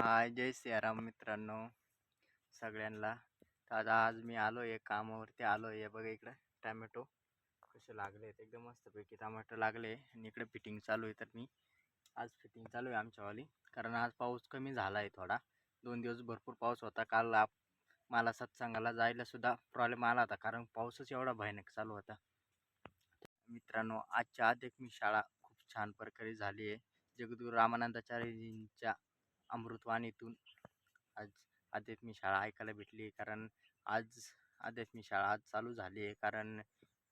हाय जय सियाराम मित्रांनो. सगळ्यांना. तर आता आज मी आलो आहे कामावरती आलो आहे बघा इकडं टॅमॅटो कसे लागले आहेत. एकदम मस्तपैकी टमॅटो लागले आणि इकडे फिटिंग चालू आहे. तर मी आज फिटिंग चालू आहे आमच्यावाली. कारण आज पाऊस कमी झाला आहे थोडा. दोन दिवस भरपूर पाऊस होता. काल आप मला सत्संगाला जायलासुद्धा प्रॉब्लेम आला होता. कारण पाऊसच एवढा भयानक चालू होता. मित्रांनो आजच्या आध्यात्मिक शाळा खूप छान प्रकारे झाली आहे. जगद्गुरू रामानंदाचार्यजींच्या अमृतवाणीतून आज आध्यात्मिक शाळा ऐकायला भेटली कारण आज आध्यात्मिक शाळा आज चालू झाली आहे कारण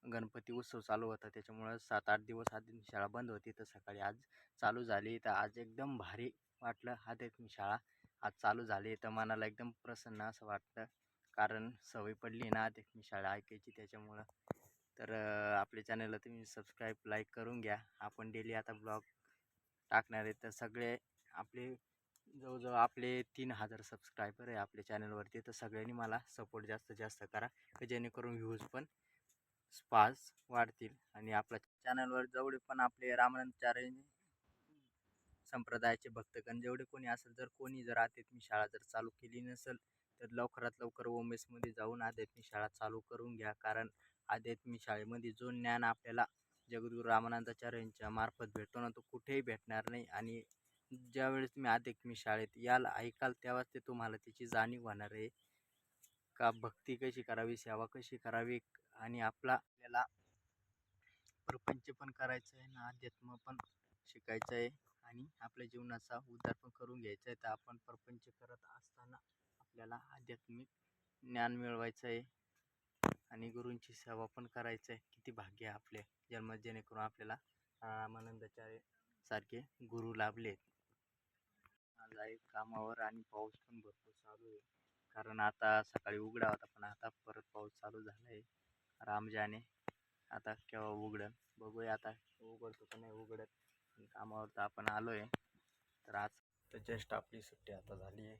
गणपती उत्सव चालू होता त्याच्यामुळं सात आठ दिवस आध्यात्मिक शाळा बंद होती. तर सकाळी आज चालू झाली. तर आज एकदम भारी वाटलं आध्यात्मिक शाळा आज चालू झाली. तर मनाला एकदम प्रसन्न असं वाटतं कारण सवय पडली ना आध्यात्मिक शाळा ऐकायची त्याच्यामुळं. तर आपल्या चॅनलला तुम्ही सबस्क्राईब लाईक करून घ्या. आपण डेली आता ब्लॉग टाकणार आहे. तर सगळे आपले जवळजवळ आपले तीन हजार सबस्क्रायबर आहे आपल्या चॅनलवरती तर सगळ्यांनी मला सपोर्ट जास्त जास्त करा. की जेणेकरून व्ह्यूज पण स्पास वाढतील. आणि आपल्या चॅनलवर जेवढे पण आपले रामानंदचार्य संप्रदायाचे भक्तगण जेवढे कोणी असेल जर कोणी जर आध्यात्मिक शाळा जर चालू केली नसेल तर लवकरात लवकर ओमेसमध्ये जाऊन आध्यात्मिक शाळा चालू करून घ्या. कारण आध्यात्मिक शाळेमध्ये जो ज्ञान आपल्याला जगद्गुरू रामानंदाचार्यांच्या मार्फत भेटतो ना तो कुठेही भेटणार नाही. आणि ज्यावेळेस तुम्ही आध्यात्मिक शाळेत याल ऐकाल तेव्हाच ते तुम्हाला त्याची जाणीव होणार आहे. का भक्ती कशी करावी सेवा कशी करावी आणि आपला आपल्याला प्रपंच पण करायचं आहे ना अध्यात्म पण शिकायचं आहे आणि आपल्या जीवनाचा उद्धार पण करून घ्यायचा आहे. तर आपण प्रपंच करत असताना आपल्याला आध्यात्मिक ज्ञान मिळवायचं आहे आणि गुरूंची सेवा पण करायचं आहे. किती भाग्य आहे आपले जन्म जेणेकरून आपल्याला रामानंदाचार्य सारखे गुरु लाभले आज आहे कामावर आणि पाऊस पण भरपूर चालू आहे. कारण आता सकाळी उघडा होता पण आता परत पाऊस चालू झाला आहे रामजाने आता केव्हा उघडन? बघूया आता. उघडतो पण नाही उघडत. कामावर तर आपण आलो आहे तर आज तर जस्ट आपली सुट्टी आता झाली आहे.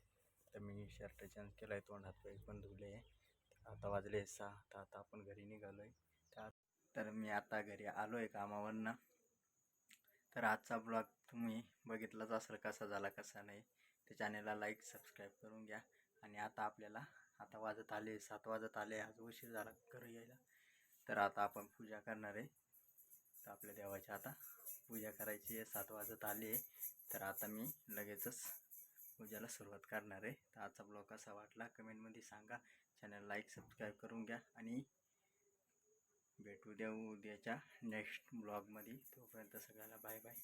तर मी शर्ट चेंज केला आहे तोंड हात पाय पण धुले आहे. तर आता वाजले सहा. तर आता आपण घरी निघालो आहे तर मी आता घरी आलो आहे कामावरनं. तर आजचा ब्लॉग तुम्ही बघितलाच असेल कसा झाला कसा नाही त्या चॅनेलला लाईक सबस्क्राईब करून घ्या. आणि आता आपल्याला आता वाजत आले सात वाजत आले आज उशीर झाला घरी यायला. तर आता आपण पूजा करणार आहे. तर आपल्या देवाची आता पूजा करायची आहे सात वाजत आले तर आता मी लगेचच पूजाला सुरुवात करणार आहे. तर आजचा ब्लॉग कसा वाटला कमेंटमध्ये सांगा. चॅनल लाईक सबस्क्राईब करून घ्या. आणि भेटू द्या उद्याच्या नेक्स्ट ब्लॉगमध्ये तोपर्यंत सगळ्याला बाय बाय